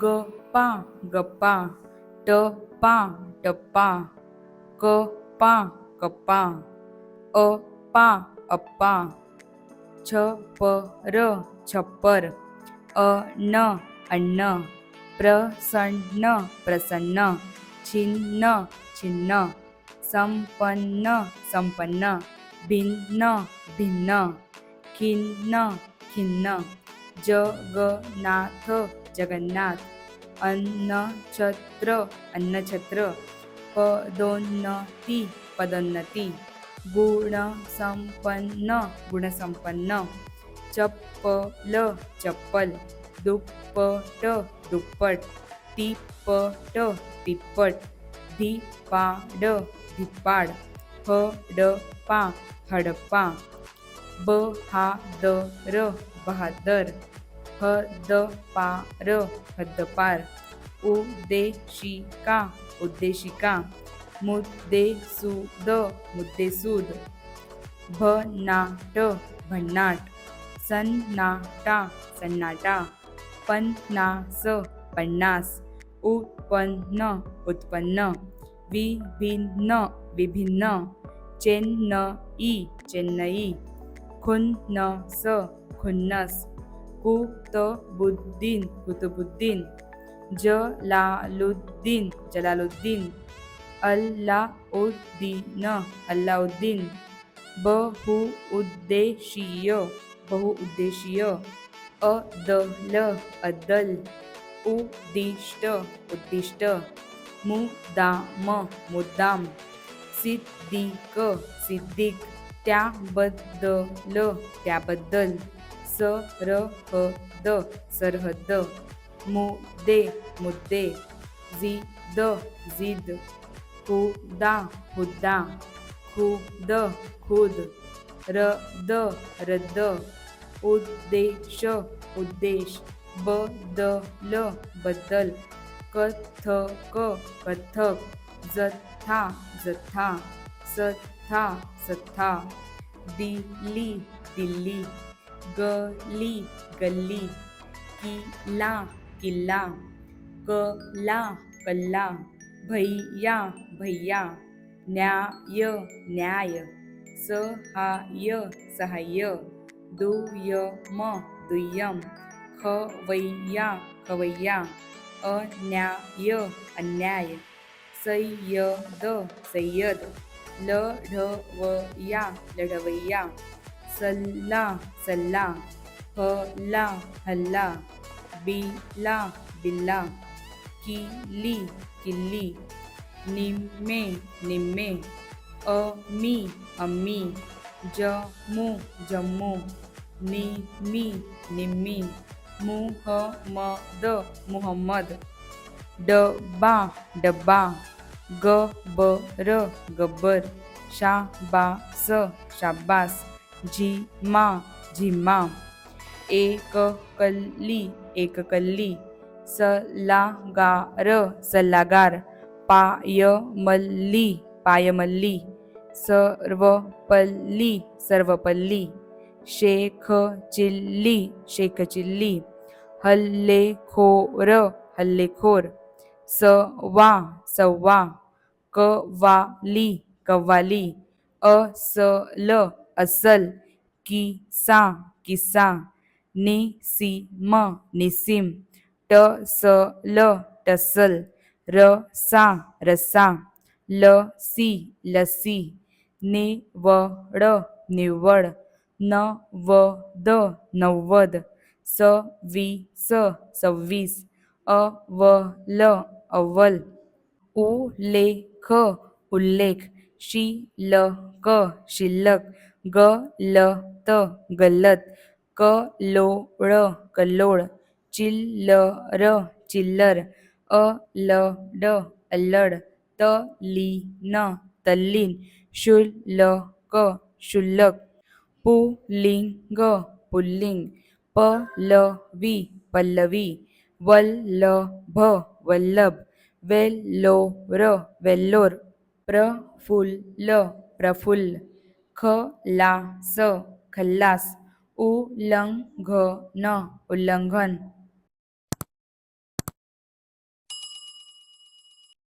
ग पा गप्पा ट पा टप्पा क पा कप्पा अ पा अप्पा छ प र छप्पर अ न अन्न प्रसन्न प्रसन्न छिन्न छिन्न संपन्न संपन्न भिन्न भिन्न खिन्न खिन्न जगनाथ जगन्नाथ अन्नछत्र अन्नछत्र पदोन्नती पदोन्नती गुणसंपन्न गुणसंपन्न चप्पल चप्पल दुप्पट दुप्पट तिप्पट तिप्पट धिपाड धिपाड हडपा हडपा बहादर बहादर हद्दपार हद्दपार उद्देशिका उद्देशिका मुद्देसूद मुद्देसूद भनाट भन्नाट सन्नाटा सन्नाटा पन्नास पन्नास उत्पन्न उत्पन्न विभिन्न विभिन्न चेन्नई चेन्नई खुन्नस खुन्नस कुतबुद्दीन कुतुबुद्दीन जलालुद्दीन जलालुद्दीन अल्लाउद्दीन अल्लाउद्दीन बहुउद्देशीय बहुउद्देशीय अदल अदल उद्दिष्ट उद्दिष्ट मुद्दाम मुद्दाम सिद्दीक सिद्दीक त्याबद्दल त्याबद्दल। सरहद्द. सरहद मुद्दे. मुद्दे जिद. झिद हुदा हुद्दा. खुद. खुद रद रद्द. उद्देश उद्देश. बदल. बदल कथक कथक जथा जथा सथा सथा दिल्ली दिल्ली. गली गली, किला किला, कला कला, भैया भैया, न्याय न्याय, सहाय सहाय दुयम दुय्यम, खवैया खवैया, अन्याय अन्याय सय्यद सय्यद लढवया, लढवैया सल्ला सल्ला हल्ला हल्ला बिल्ला बिल्ला किल्ली किल्ली निम्मे निम्मे, अमी, अम्मी, जम्मू जम्मू, निम्मी निम्मी, मुहम्मद मुहम्मद, डब्बा डब्बा, गबर गब्बर शाबास शाबास। झिमा झिमा एककल्ली एककल्ली सल्लागार सल्लागार पायमल्ली पायमल्ली। सर्वपल्ली सर्वपल्ली। शेख चिल्ली शेख चिल्ली हल्लेखोर हल्लेखोर। सवा सव्वा कवाली कव्वाली। असल असल की सा किसा नि सी म निसिम ट स ल टसल र सा रसा ल सी लसी ने व ड निवड न व द नव्वद स वी स सव्वीस, अ व ल अव्वल उल्लेख उल्लेख शी ल क शिल्लक ग ल त गल्लत क लो ळ कल्लोळ चिल ल र चिल्लर अ ल ड अल्लड त ली न तल्लीन शुल ल क शुल्लक पु लिंग पुल्लिंग प ल वी पल्लवी वल ल भ वल्लभ वेल्लोर वेल्लोर प्र प्रफुल्ल प्रफुल्ल खलास खल्लास उल्लंघन उल्लंघन.